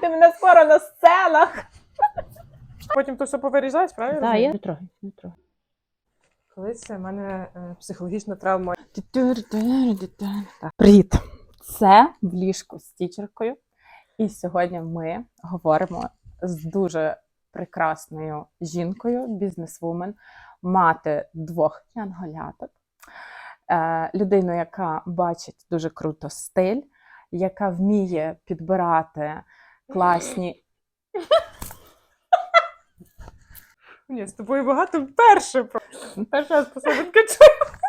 Гляньте мене скоро на сценах. Потім то все повиріжаєш, правильно? Так, я не трогай, не трогай. Колись в мене е, психологічна травма. Так. Привіт! Це в ліжку з тічеркою. І сьогодні ми говоримо з дуже прекрасною жінкою, бізнесвумен, мати двох янголяток, е, людину, яка бачить дуже круто стиль, яка вміє підбирати класні Ні, з тобою багато вперше. Перший раз чую.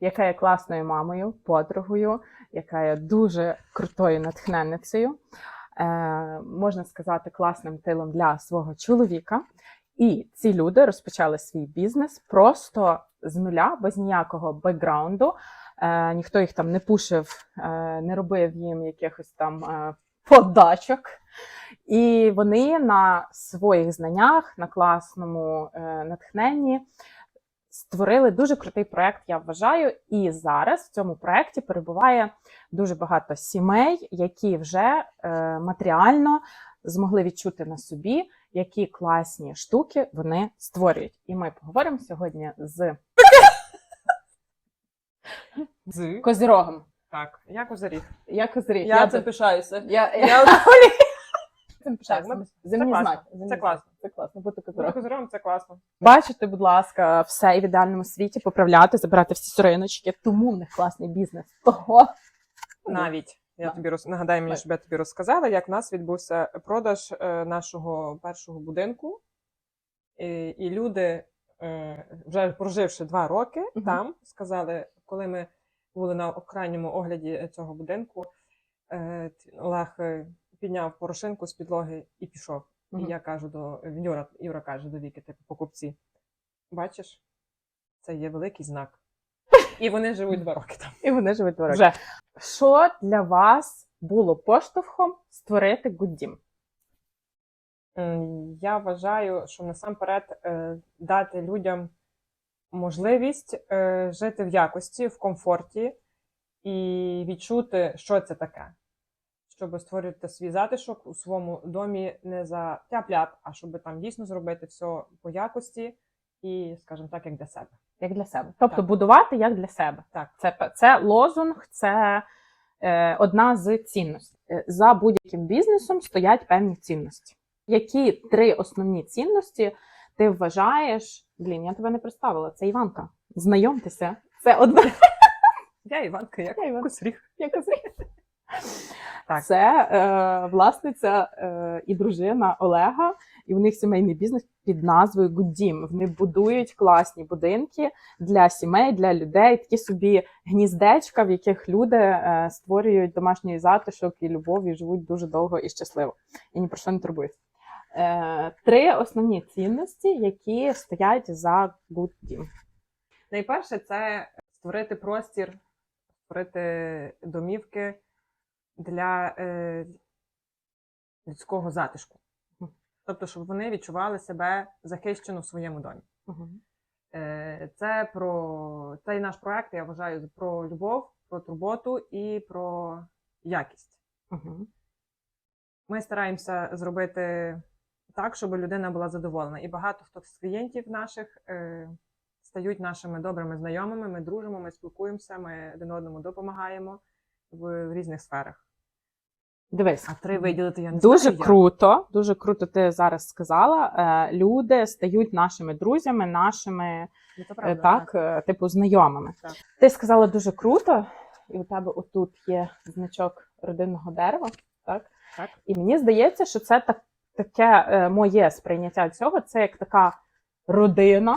яка є класною мамою, подругою, яка є дуже крутою натхненницею, е, можна сказати, класним тилом для свого чоловіка. І ці люди розпочали свій бізнес просто з нуля, без ніякого бекграунду. Е, ніхто їх там не пушив, е, не робив їм якихось там е, подачок. І вони на своїх знаннях, на класному е, натхненні створили дуже крутий проект, я вважаю. І зараз в цьому проекті перебуває дуже багато сімей, які вже е, матеріально змогли відчути на собі, які класні штуки вони створюють. І ми поговоримо сьогодні з З. Козірогом. Так, я козиріг. Я Козиріг. Я це цим пишаюся. я, я, Я цим пишаюся. Так, ми- Земні це знаки. класно. земні Це знаки. класно. Це класно бути козирогом. козирогом це класно. Бачите, будь ласка, все в ідеальному світі поправляти, забирати всі сориночки. Тому в них класний бізнес. Того Навіть. Я Так. тобі роз... нагадай мені, щоб я тобі розказала, як в нас відбувся продаж е, нашого першого будинку. І, і люди, е, вже проживши два роки там, сказали, коли ми були на крайньому огляді цього будинку, е, Олег е, підняв порошинку з підлоги і пішов. Мгм. І я кажу до Юра, Юра каже до Віки, типу, покупці. Бачиш, це є великий знак. І вони живуть два роки там. І вони живуть два роки. Вже. Що для вас було поштовхом створити Гуддім? Я вважаю, що насамперед е, дати людям можливість е, жити в якості, в комфорті і відчути, що це таке. Щоб створювати свій затишок у своєму домі не за тяп-ляп, а щоб там дійсно зробити все по якості і, скажімо так, як для себе. Як для себе. Тобто Так. будувати як для себе. Так. Це, це лозунг, це е, одна з цінностей. Е, За будь-яким бізнесом стоять певні цінності. Які три основні цінності ти вважаєш? Блін, я тебе не представила. Це Іванка. Знайомтеся. Це одна. Я Іванка, як Я Іванка. косріг. Я казала. Так. Це е, власниця е, і дружина Олега, і у них сімейний бізнес під назвою Гуддім. Вони будують класні будинки для сімей, для людей, такі собі гніздечка, в яких люди е, створюють домашній затишок і любов, і живуть дуже довго і щасливо. І ні про що не турбуються. Е, три основні цінності, які стоять за Гуддім. Найперше, це створити простір, створити домівки для е, людського затишку. Тобто, щоб вони відчували себе захищено в своєму домі. Е, Це про цей наш проект, я вважаю, про любов, про турботу і про якість. Мгм. Ми стараємося зробити так, щоб людина була задоволена. І багато хто з клієнтів наших е, стають нашими добрими знайомими. Ми дружимо, ми спілкуємося, ми один одному допомагаємо в, в різних сферах. Дивись. А три виділити я не Дуже знаю. як. круто, дуже круто. Ти зараз сказала. Е, Люди стають нашими друзями, нашими Ну, е, правда, так, е, типу, знайомими. Так. Ти сказала дуже круто, і у тебе отут є значок родинного дерева. Так? Так. І мені здається, що це так, таке е, моє сприйняття цього. Це як така родина,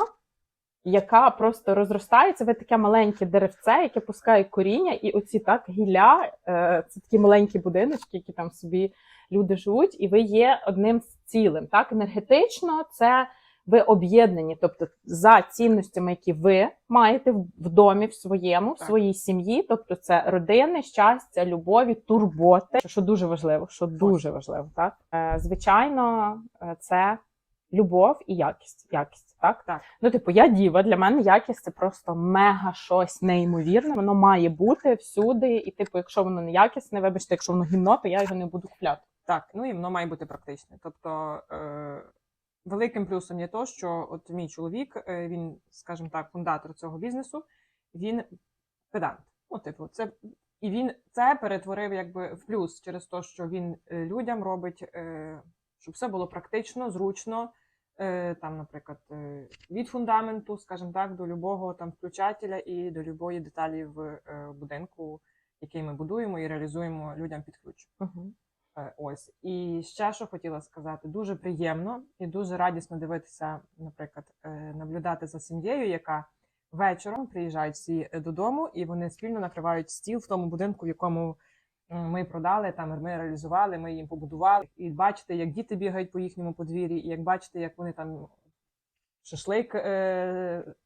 яка просто розростається. Ви таке маленьке деревце, яке пускає коріння, і оці так гілля, е, це такі маленькі будиночки, які там собі люди живуть, і ви є одним з цілим. Так, енергетично це ви об'єднані, тобто за цінностями, які ви маєте в домі, в своєму, в своїй сім'ї. Тобто, це родини, щастя, любові, турботи, що дуже важливо, що дуже важливо. Так, е, звичайно, е, це любов і якість. Якість, так? Так. Ну, типу, я діва, для мене якість це просто мега щось неймовірне. Воно має бути всюди. І, типу, якщо воно не якісне, вибачте, якщо воно гімно, то я його не буду купляти. Так, ну і воно має бути практичне. Тобто е, великим плюсом є то, що от мій чоловік, е, він, скажімо так, фундатор цього бізнесу, він педант. Ну, типу, це і він це перетворив якби в плюс через те, що він е, людям робить, е, щоб все було практично, зручно. Там, наприклад, від фундаменту, скажімо так, до любого там включателя і до любої деталі в будинку, який ми будуємо і реалізуємо людям під ключ. Е, Ось. І ще що хотіла сказати, дуже приємно і дуже радісно дивитися, наприклад, е, наблюдати за сім'єю, яка вечором приїжджають всі е, додому, і вони спільно накривають стіл в тому будинку, в якому ми продали, там ми реалізували, ми їм побудували. І бачите, як діти бігають по їхньому подвір'ї, і як бачите, як вони там шашлик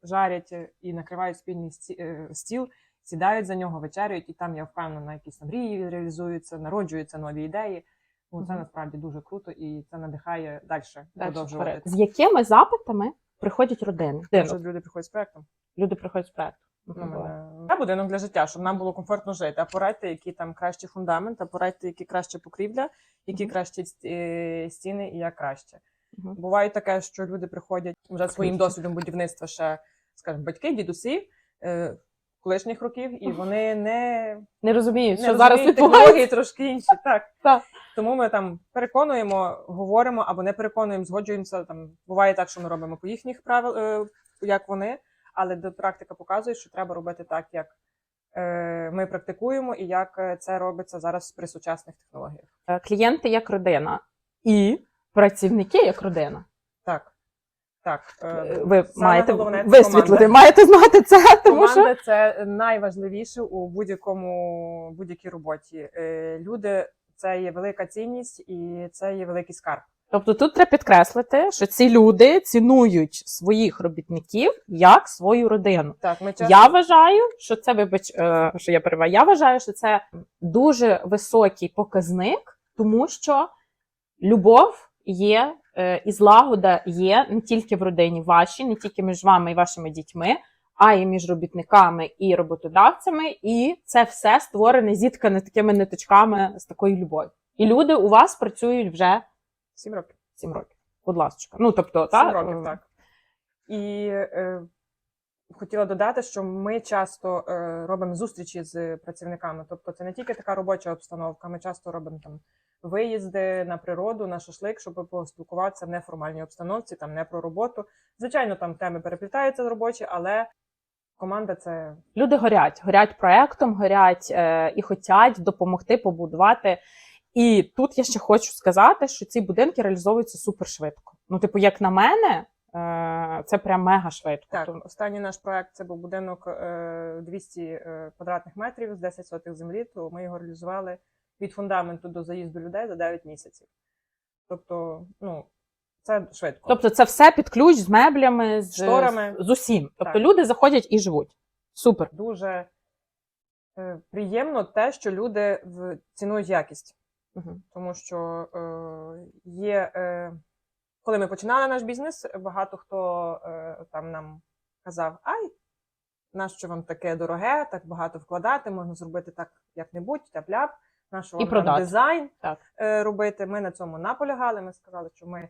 жарять і накривають спільний сті- стіл сідають за нього, вечеряють, і там я впевнена, якісь там мрії реалізуються, народжуються нові ідеї. Ну, це насправді дуже круто і це надихає далі продовжувати. вперед. З якими запитами приходять родини? Тому що люди приходять з проектом. Люди приходять з проекту. Ну, мене... Це будинок для життя, щоб нам було комфортно жити. А порадьте, які там кращі фундамент, а порадьте, які краще покрівля, які Мгм. кращі е, стіни і як краще. Мгм. Буває таке, що люди приходять вже своїм досвідом будівництва ще, скажімо, батьки, дідусі е, колишніх років, і вони не Не розуміють, не що зараз розуміють, технології трошки інші. Так. Так. Тому ми там переконуємо, говоримо або не переконуємо, згоджуємося. Там буває так, що ми робимо по їхніх правил, е, як вони, але практика показує, що треба робити так, як е, ми практикуємо, і як е, це робиться зараз при сучасних технологіях. Клієнти як родина і працівники як родина. Так. Так, е, Е, Ви маєте головне висвітлити, команда. маєте знати це, тому що це найважливіше у будь-якому будь-якій роботі. Е, Люди це є велика цінність і це є великий скарб. тобто тут треба підкреслити, що ці люди цінують своїх робітників як свою родину. Так, ми часто Я вважаю, що це вибач, що я перебуваю. Я вважаю, що це дуже високий показник, тому що любов є і злагода є не тільки в родині вашій, не тільки між вами і вашими дітьми, а й між робітниками і роботодавцями. І це все створене, зіткане такими ниточками з такою любов'ю. І люди у вас працюють вже сім років. 7 років. Будь ласка. Ну тобто, Сім та, років, е, так. І е, хотіла додати, що ми часто е, робимо зустрічі з працівниками. Тобто, це не тільки така робоча обстановка. Ми часто робимо там виїзди на природу, на шашлик, щоб поспілкуватися в неформальній обстановці, там не про роботу. Звичайно, там теми переплітаються робочі, але команда це Люди горять, горять проектом, горять е, і хочуть допомогти побудувати. І тут я ще хочу сказати, що ці будинки реалізовуються супер швидко. Ну, типу, як на мене, це прям мега швидко. так. Останній наш проект це був будинок е, 200 е, квадратних метрів з 10 сотих землі. То ми його реалізували від фундаменту до заїзду людей за 9 місяців. Тобто, ну це швидко. Тобто, це все під ключ з меблями, з, Шторами. з усім. Тобто Так. люди заходять і живуть. Супер. дуже е, приємно те, що люди цінують якість. Угу. Тому що е, є, е, коли ми починали наш бізнес, багато хто е, там нам казав: Ай, нащо вам таке дороге, так багато вкладати, можна зробити так як-небудь, тяп-ляп, нащо вам там дизайн Так. е, робити. Ми на цьому наполягали. Ми сказали, що ми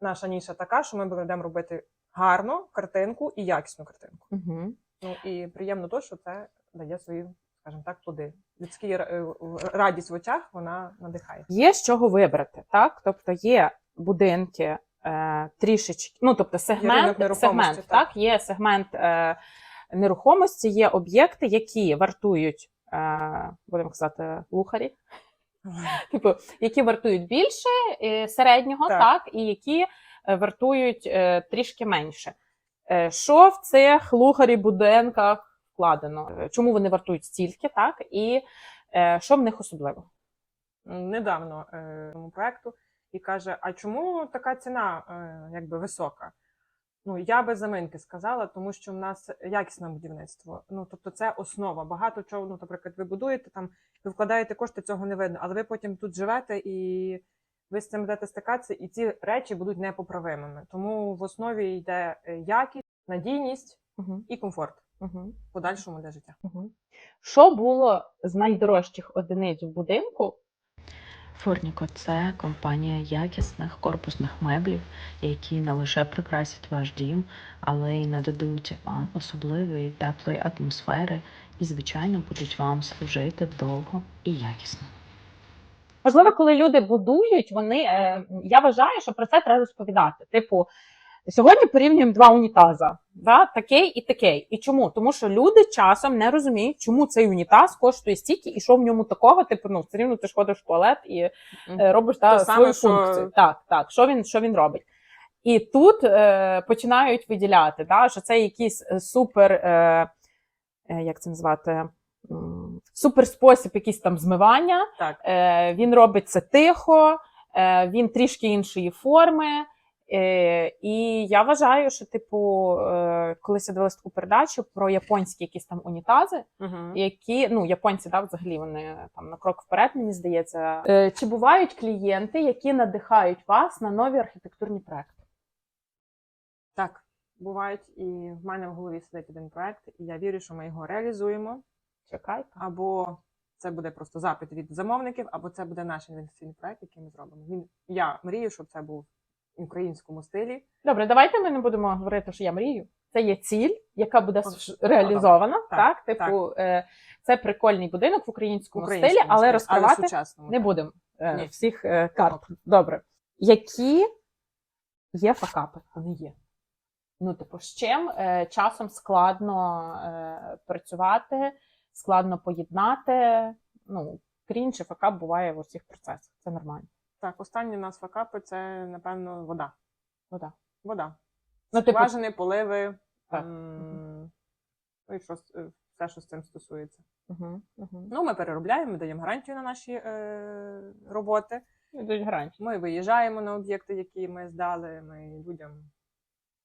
наша ніша така, що ми будемо робити гарну картинку і якісну картинку. Угу. Ну і приємно то, що це дає свої, скажімо так, плоди. Людські е, радість в очах вона надихає. Є з чого вибрати, так? Тобто є будинки е, трішечки, ну тобто сегмент, сегмент так. так. є сегмент е, нерухомості, є об'єкти, які вартують, е, будемо казати, лухарі, типу, які вартують більше е, середнього, Так. так. і які е, вартують е, трішки менше. Е, що в цих лухарі будинках вкладено? Чому вони вартують стільки, так? І е, що в них особливо? Недавно е, тому проекту і каже: А чому така ціна е, якби висока? Ну я без заминки сказала, тому що в нас якісне будівництво. Ну тобто, це основа. Багато чого, ну, наприклад, ви будуєте там, ви вкладаєте кошти, цього не видно, але ви потім тут живете і ви з цим будете стикатися, і ці речі будуть непоправимими. Тому в основі йде е, якість, надійність Угу. і комфорт Угу. в подальшому для життя. Угу. Що було з найдорожчих одиниць в будинку? Фурніко це компанія якісних корпусних меблів, які не лише прикрасять ваш дім, але й нададуть вам особливої теплої атмосфери і, звичайно, будуть вам служити довго і якісно. Можливо, коли люди будують, вони е, я вважаю, що про це треба розповідати. Типу, сьогодні порівнюємо два унітаза, да, такий і такий. І чому? Тому що люди часом не розуміють, чому цей унітаз коштує стільки, і що в ньому такого. Типу, ну все рівно ти ж ходиш в туалет і е, робиш та, саме, свою що- функцію. Так, так, що він, що він робить. І тут е, починають виділяти, да, що це якийсь е, супер, е, е, як це назвати, супер спосіб якийсь там змивання. Так. Е, він робить це тихо, е, він трішки іншої форми. Е, і я вважаю, що, типу, е, колись я дивилась таку передачу про японські якісь там унітази, Угу. які ну японці да, взагалі вони там на крок вперед, мені здається. Е, чи бувають клієнти, які надихають вас на нові архітектурні проекти? Так, бувають, і в мене в голові сидить один проект, і я вірю, що ми його реалізуємо. Чекайте. Або це буде просто запит від замовників, або це буде наш інвестиційний проект, який ми зробимо. Він я мрію, щоб це був українському стилі. Добре, давайте ми не будемо говорити, що я мрію. Це є ціль, яка буде реалізована. Так, так, типу, Е, це прикольний будинок в українському, українському стилі, але розкривати сучасному. не будемо е, Ні. всіх е, карт. Добре. Які є факапи? Вони є. Ну, типу, з чим е, часом складно е, працювати, складно поєднати. Ну, крінж і факап буває в усіх процесах. Це нормально. Так, останні у нас факапи це, напевно, вода. Вода. Вода. Ну, типу, Скважини, поливи. Так. м, Ну і що, е, все, що з цим стосується. угу, угу. Ну, ми переробляємо, ми даємо гарантію на наші е, роботи. Йдуть гарантії. Ми виїжджаємо на об'єкти, які ми здали. Ми людям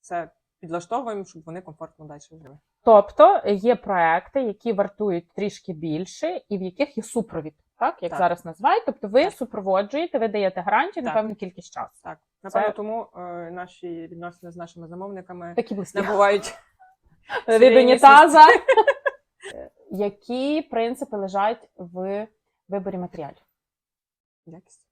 все підлаштовуємо, щоб вони комфортно далі жили. Тобто є проекти, які вартують трішки більше, і в яких є супровід, так як Так. зараз називають. Тобто ви Так. супроводжуєте, ви даєте гарантію на певну кількість часу. Так, напевно, Це- тому е, наші відносини з нашими замовниками Такі близькі. набувають від унітаза. Які принципи лежать в виборі матеріалів? якість,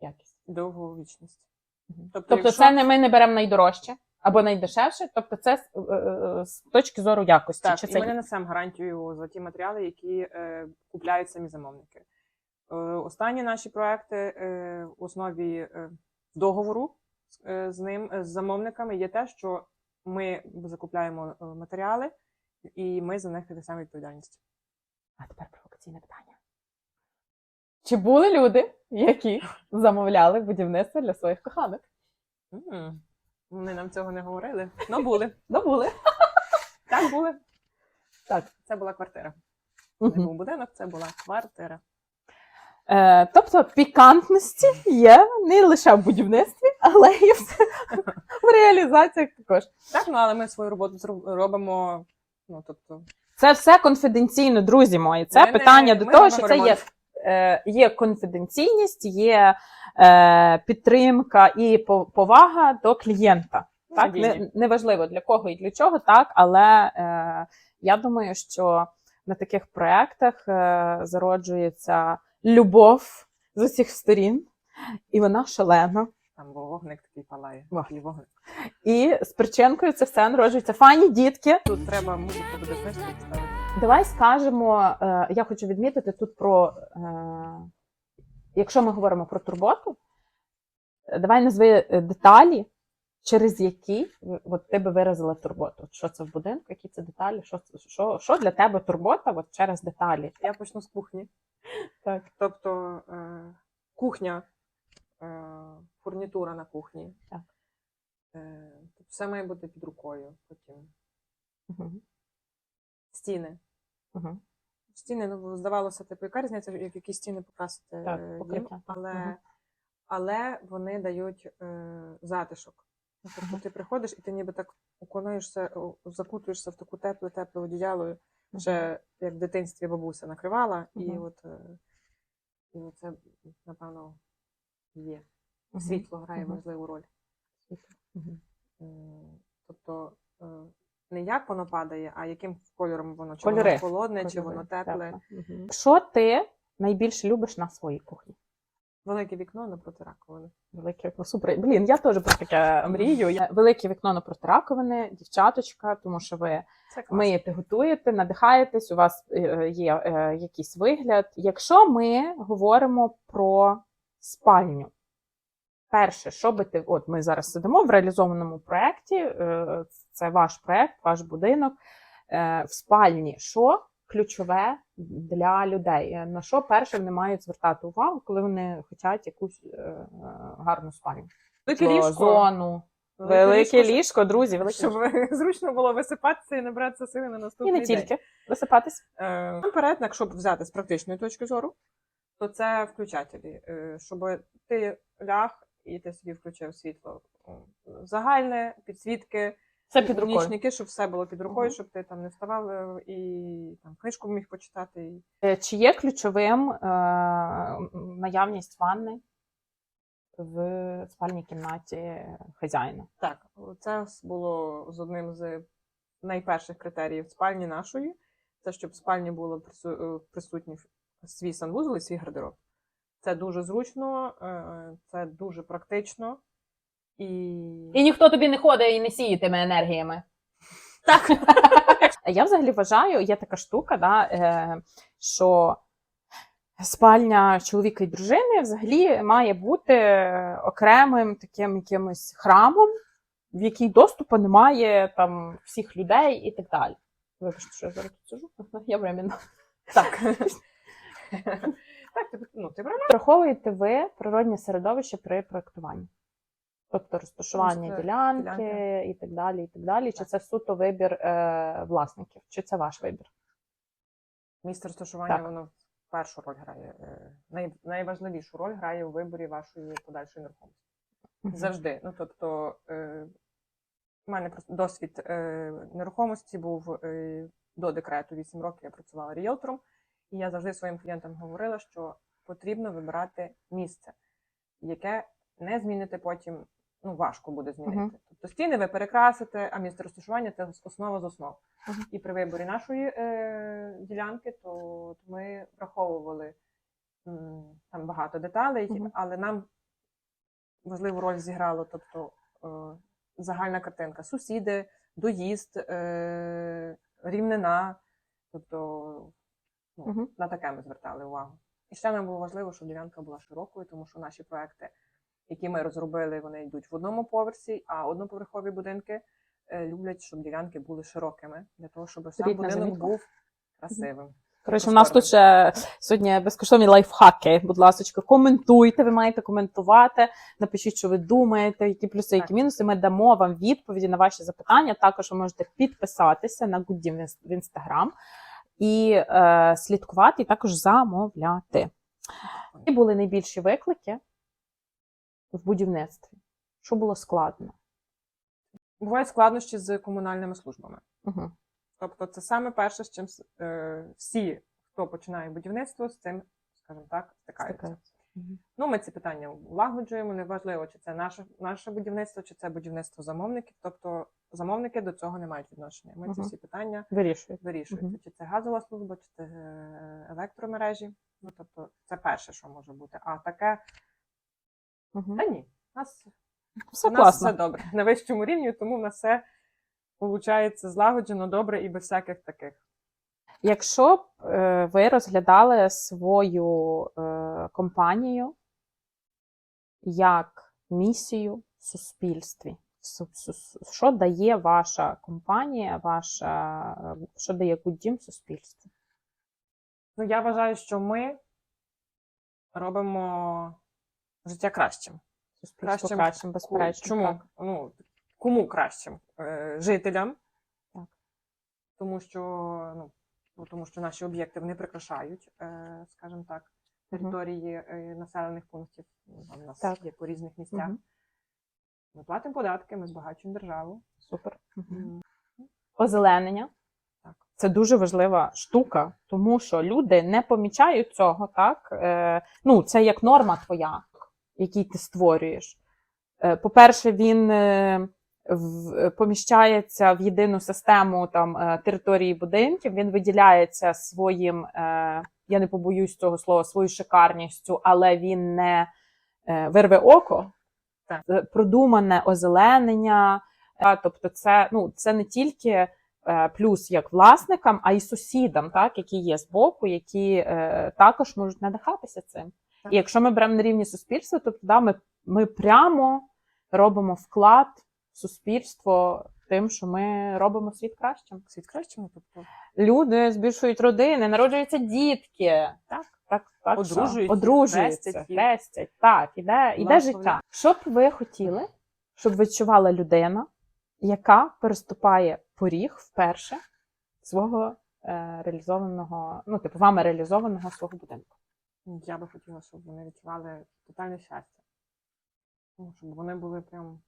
Якість. довговічність. Мгм. Тобто, Тобто, якщо- це не ми не беремо найдорожче або найдешевше, тобто це з, е, е, з точки зору якості. Так, Чи і це ми не несемо гарантію за ті матеріали, які е, купляють самі замовники. Е, останні наші проекти е, в основі е, договору з- ним, з замовниками, є те, що ми закупляємо матеріали, і ми за них несемо відповідальність. А тепер провокаційне питання. Чи були люди, які замовляли будівництво для своїх коханих? М, Вони нам цього не говорили. Ну були. Ну, були. Так були. Так. Це була квартира. Не був будинок, це була квартира. Е, тобто пікантності є не лише в будівництві, але й в, в реалізаціях також. Так, ну але ми свою роботу робимо. Ну тобто, Це все конфіденційно, друзі мої. Це Ми не- питання до того, що це є, е, є конфіденційність, є е, підтримка і повага до клієнта. Так, не, неважливо для кого і для чого, так, але е, я думаю, що на таких проєктах е, зароджується любов з усіх сторін, і вона шалена. Там бо вогник такий палає. Такий вогник. І з причинкою це все народжується. Фані дітки. Тут треба музику буде книжку. Давай скажемо, е, я хочу відмітити тут про, е, якщо ми говоримо про турботу, е, давай назви деталі, через які от ти би виразила турботу. Що це в будинку, які це деталі, що, що, що для тебе турбота от через деталі. Я почну з кухні. Так. Тобто е, кухня, е, фурнітура на кухні. Так. Е, тобто все має бути під рукою. Потім Угу. стіни. Угу. Стіни, ну здавалося, типу, яка різниця, як які стіни покрасити Так, покриття. але, Мгм. але вони дають е, затишок. Тобто ти приходиш і ти ніби так уклоняєшся, о, закутуєшся в таку тепле, тепле одіяло, ще як в дитинстві бабуся накривала, і от е, і це, напевно, є. Світло грає важливу роль. М, Тобто е, не як воно падає, а яким кольором воно, чи Кольори. воно холодне, чи воно тепле. Що ти найбільше любиш на своїй кухні? Велике вікно напроти раковини. Велике вікно. Супер. Блін, я теж про таке мрію. Я- Велике вікно напроти раковини, дівчаточка, тому що ви миєте, готуєте, надихаєтесь, у вас е, є е, якийсь вигляд. Якщо ми говоримо про спальню, перше, що би ти, от ми зараз сидимо в реалізованому проєкті, е, це ваш проєкт, ваш будинок. Е, В спальні що ключове для людей? Е, На що перше вони мають звертати увагу, коли вони хочуть якусь е, е, гарну спальню? Велике ліжко. Зону. Велике щоб- ліжко, друзі, велике Щоб ліжко. зручно було висипатися і набратися сили на І наступний не день. тільки висипатись. Е, Наперед, якщо взяти з практичної точки зору, то це включателі. Е, Щоб ти ляг і ти собі включив світло загальне, підсвітки, Це під рукою. нічники, щоб все було під рукою, Мгм. щоб ти там не вставав е, і там книжку міг почитати. Е, Чи є ключовим е, наявність ванни в спальній кімнаті хазяїна? Так, це було з одним з найперших критеріїв спальні нашої. Це щоб в спальні було е, присутній свій санвузол і свій гардероб. Це дуже зручно, це дуже практично. І, І ніхто тобі не ходить і не сіє тими енергіями. Так. Я взагалі вважаю, є така штука, да, е, що спальня чоловіка і дружини взагалі має бути окремим таким якимось храмом, в який доступу немає там всіх людей і так далі. Вибачте, що я зараз тут сижу, я временно. так. так, ти, ну, ти. Враховуєте ви природне середовище при проєктуванні? Тобто розташування Просто ділянки, ділянки. і так далі, і так далі. Чи це суто вибір е, власників, чи це ваш вибір? Місце розташування, Так. воно першу роль грає. е, Най, найважливішу роль грає у виборі вашої подальшої нерухомості. Завжди. Ну, тобто, е, у мене просто досвід е, нерухомості був е, до декрету 8 років я працювала ріелтором, і я завжди своїм клієнтам говорила, що потрібно вибирати місце, яке не змінити потім, ну, важко буде змінити. Мгм. Тобто стіни ви перекрасите, а місце розташування це основа з основ. Мгм. І при виборі нашої е, ділянки, то ми враховували м, там багато деталей, Мгм. але нам важливу роль зіграло, тобто е, загальна картинка. Сусіди, доїзд, е, рівнина. Тобто ну, Мгм. на таке ми звертали увагу. І ще нам було важливо, щоб ділянка була широкою, тому що наші проекти, які ми розробили, вони йдуть в одному поверсі, а одноповерхові будинки е, люблять, щоб ділянки були широкими, для того, щоб сам Рідна будинок замітка. був красивим. Коротше, у нас тут ще сьогодні безкоштовні лайфхаки. Будь ласка, коментуйте. Ви маєте коментувати. Напишіть, що ви думаєте, які плюси, які мінуси. Ми дамо вам відповіді на ваші запитання. Також ви можете підписатися на Гуддім в інстаграм і е, слідкувати, і також замовляти. Які були найбільші виклики в будівництві? Що було складно? Бувають складнощі з комунальними службами. Угу. Тобто, це саме перше, з чим е, всі, хто починає будівництво, з цим, скажімо так, стикаються. Ну, ми ці питання улагоджуємо. Неважливо, чи це наше, наше будівництво, чи це будівництво замовників. Тобто замовники до цього не мають відношення. Ми ці всі питання Вирішуєте. вирішуються. Мгм. Чи це газова служба, чи це е, електромережі. Ну, тобто, це перше, що може бути. А таке, Угу. та ні, у нас, Все у нас класно. все добре на вищому рівні, тому в нас все виходить злагоджено добре і без всяких таких. Якщо б е, ви розглядали свою е, компанію як місію в суспільстві, Су- су- що дає ваша компанія, ваша, е, що дає Гуддім суспільству? Ну, я вважаю, що ми робимо життя кращим. Суспільство Кращим кращим, безперечно. Чому? Так. Ну, кому кращим? Е, жителям. Так. Тому що, ну, тому що наші об'єкти вони прикрашають, е, скажімо так, території е, населених пунктів. Ну, там У нас Так. є по різних місцях. Мгм. Ми платимо податки, ми збагачуємо державу. Супер. М, Озеленення. Так. Це дуже важлива штука, тому що люди не помічають цього, так? Е, ну, це як норма твоя, який ти створюєш. Е, по-перше, він е, поміщається в єдину систему там, е, території будинків, він виділяється своїм я не побоюсь цього слова, свою шикарністю, але він не вирве око. Так. Продумане озеленення. Тобто, це, ну, це не тільки плюс як власникам, а й сусідам, так, які є збоку, які е, також можуть надихатися цим. Так. І якщо ми беремо на рівні суспільства, то да, ми, ми прямо робимо вклад в суспільство тим, що ми робимо світ кращим. Світ кращим, тобто Люди збільшують родини, народжуються дітки. Так, так, так. Одружуються, що? одружуються, хрестять Так, іде, іде життя. Що б ви хотіли, щоб відчувала людина, яка переступає поріг вперше свого е, реалізованого, ну, типу, вами реалізованого свого будинку? Я би хотіла, щоб вони відчували тотальне щастя. Ну, щоб вони були прям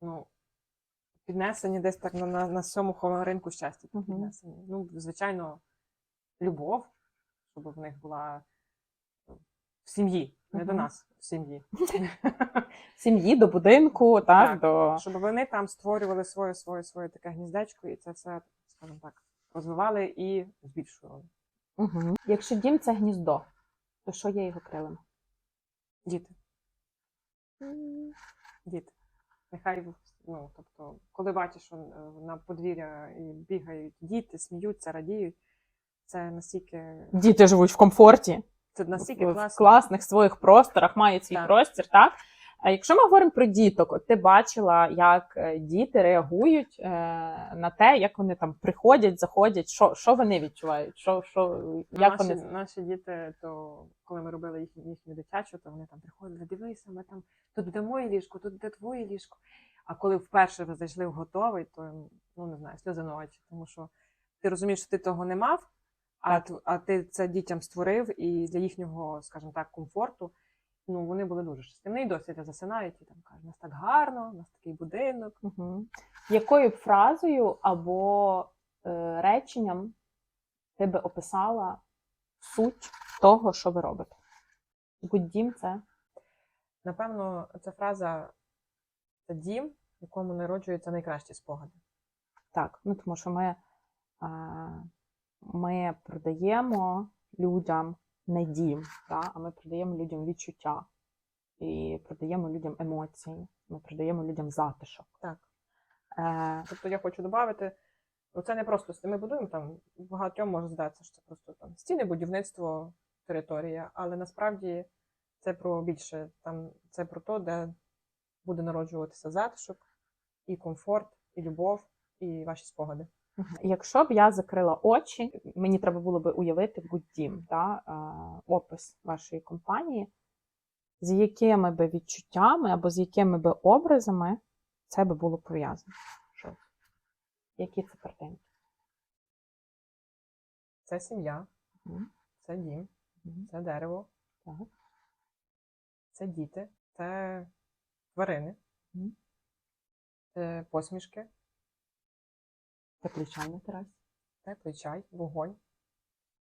ну, піднесені десь так на, на, на сьому ринку щастя. Піднесені. Ну, звичайно, любов, щоб в них була в сім'ї, не до нас, в сім'ї. В Сім'ї до будинку, так, Так. до Щоб вони там створювали своє, своє, своє таке гніздечко, і це все, скажімо так, розвивали і збільшували. угу. якщо дім це гніздо, то що є його крилами? Діти. Діти. Нехай, ну, тобто, коли бачиш, що е, на подвір'я і бігають діти, сміються, радіють, це настільки, Діти живуть в комфорті. це настільки в класно. класних своїх просторах, мають свій Так. простір, так? А якщо ми говоримо про діток, от ти бачила, як е, діти реагують е, на те, як вони там приходять, заходять, що, що вони відчувають, що, що, як наші, вони наші діти, то коли ми робили їхню, їхню дитячу, то вони там приходили, дивися, ми там тут буде моє ліжко, тут буде твоє ліжко. А коли вперше ви зайшли в готовий, то ну не знаю, сльози на очі, тому що ти розумієш, що ти того не мав, а, а ти це дітям створив, і для їхнього, скажімо так, комфорту. Ну, вони були дуже щасливі. І досі засинають і там кажуть, нас так гарно, у нас такий будинок. Угу. Якою б фразою або е, реченням ти би описала суть того, що ви робите? Гуддім це Напевно, ця фраза це дім, в якому народжуються найкращі спогади. Так, ну тому що ми, а, ми продаємо людям не дім, та, а ми продаємо людям відчуття і продаємо людям емоції, ми продаємо людям затишок. Так. Е, Тобто я хочу додати, ну це не просто ми будуємо там, багатьом може здатися, що це просто там стіни, будівництво, територія, але насправді це про більше. Там це про те, де буде народжуватися затишок, і комфорт, і любов, і ваші спогади. Якщо б я закрила очі, мені треба було би уявити Гуддім, та, е, опис вашої компанії, з якими би відчуттями або з якими би образами це би було пов'язано. Які це картинки? Це сім'я, це дім, це дерево, Так. це діти, це тварини, це посмішки, Теплий чай на терасі. теплий чай, вогонь.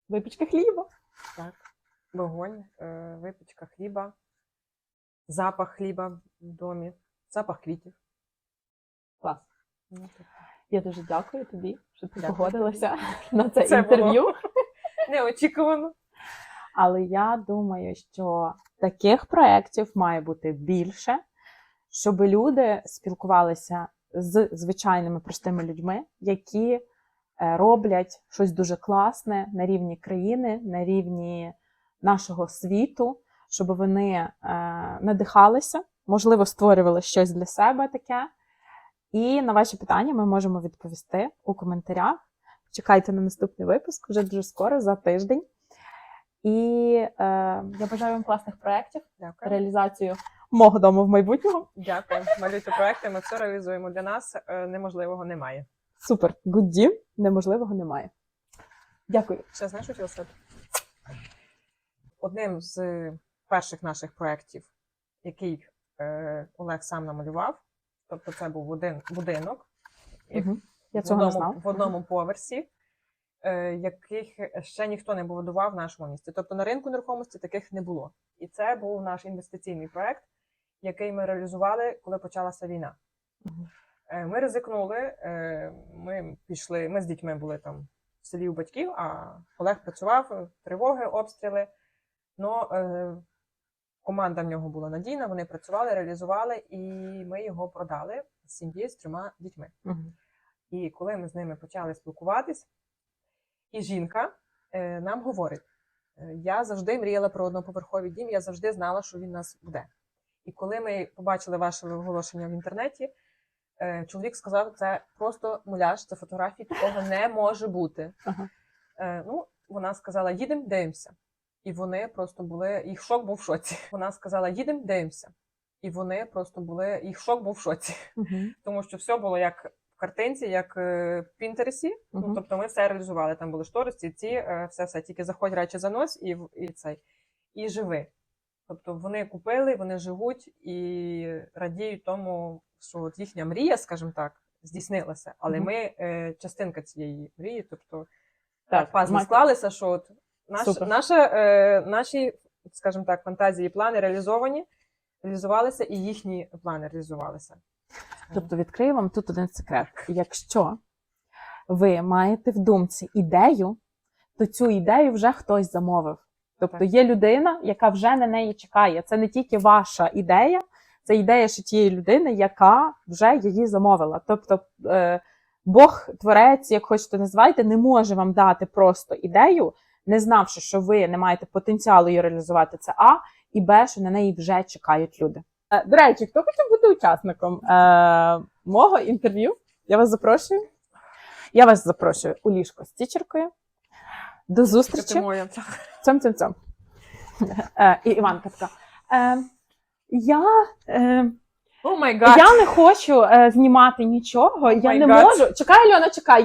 Випічка хліба. Так, вогонь, е, випічка хліба, запах хліба в домі, запах квітів. Клас. Ну, Я дуже дякую тобі, що ти Дякую погодилася на це, Це інтерв'ю. було. Неочікувано. Але я думаю, що таких проєктів має бути більше, щоб люди спілкувалися з звичайними простими людьми, які е, роблять щось дуже класне на рівні країни, на рівні нашого світу, щоб вони е, надихалися, можливо, створювали щось для себе таке. І на ваші питання ми можемо відповісти у коментарях. Чекайте на наступний випуск вже дуже скоро, за тиждень. І е, я бажаю вам класних проєктів, реалізацію мого дому в майбутнього. Дякую. Малюйте проекти, ми все реалізуємо. Для нас е, неможливого немає. Супер, гудді, неможливого немає. Дякую. Ще знаєш, що хотіла сказати? Одним з перших наших проєктів, який е, Олег сам намалював, тобто це був один будинок, Угу. Я в цього не одному, знав. в одному поверсі, е, яких ще ніхто не будував в нашому місті. Тобто на ринку нерухомості таких не було. І це був наш інвестиційний проект, який ми реалізували, коли почалася війна. Е, Ми ризикнули, е, ми пішли, ми з дітьми були там в селі у батьків, а Олег працював, тривоги, обстріли. Но е, команда в нього була надійна, вони працювали, реалізували, і ми його продали з сім'єю з трьома дітьми. І коли ми з ними почали спілкуватись, і жінка нам говорить: я завжди мріяла про одноповерховий дім, я завжди знала, що він у нас буде. І коли ми побачили ваше оголошення в інтернеті, е, чоловік сказав, це просто муляж, це фотографії, такого не може бути. Ага. Е, ну, вона сказала: їдемо, дивимося. І вони просто були, їх шок був в шоці. Вона сказала: їдемо, дивимося. І вони просто були, їх шок був в шоці Мгм. тому що все було як в картинці, як е, в Пінтересі. Мгм. Ну, тобто ми все реалізували. Там були штори, стільці, е, все, все. Тільки заходь речі занось і, і цей. І живи. Тобто вони купили, вони живуть і радіють тому, що от їхня мрія, скажімо так, здійснилася. Але Мгм. ми е, частинка цієї мрії. Тобто Так, пазли склалися, що от наш, наша, е, наші, скажімо так, фантазії, плани реалізовані, реалізувалися, і їхні плани реалізувалися. Тобто відкрию вам тут один секрет. Якщо ви маєте в думці ідею, то цю ідею вже хтось замовив. Тобто є людина, яка вже на неї чекає. Це не тільки ваша ідея, це ідея ще тієї людини, яка вже її замовила. Тобто е, Бог, творець, як хочете називайте, не може вам дати просто ідею, не знавши, що ви не маєте потенціалу її реалізувати. Це А, і Б, що на неї вже чекають люди. Е, До речі, хто хоче бути учасником е, мого інтерв'ю? Я вас запрошую. Я вас запрошую у ліжко з тічеркою. До зустрічі. Цьом цьом цьом. Е, і Іванка така. Е, я, oh my God. я не хочу е, знімати нічого. я не God. можу. Чекай, Льона, чекай.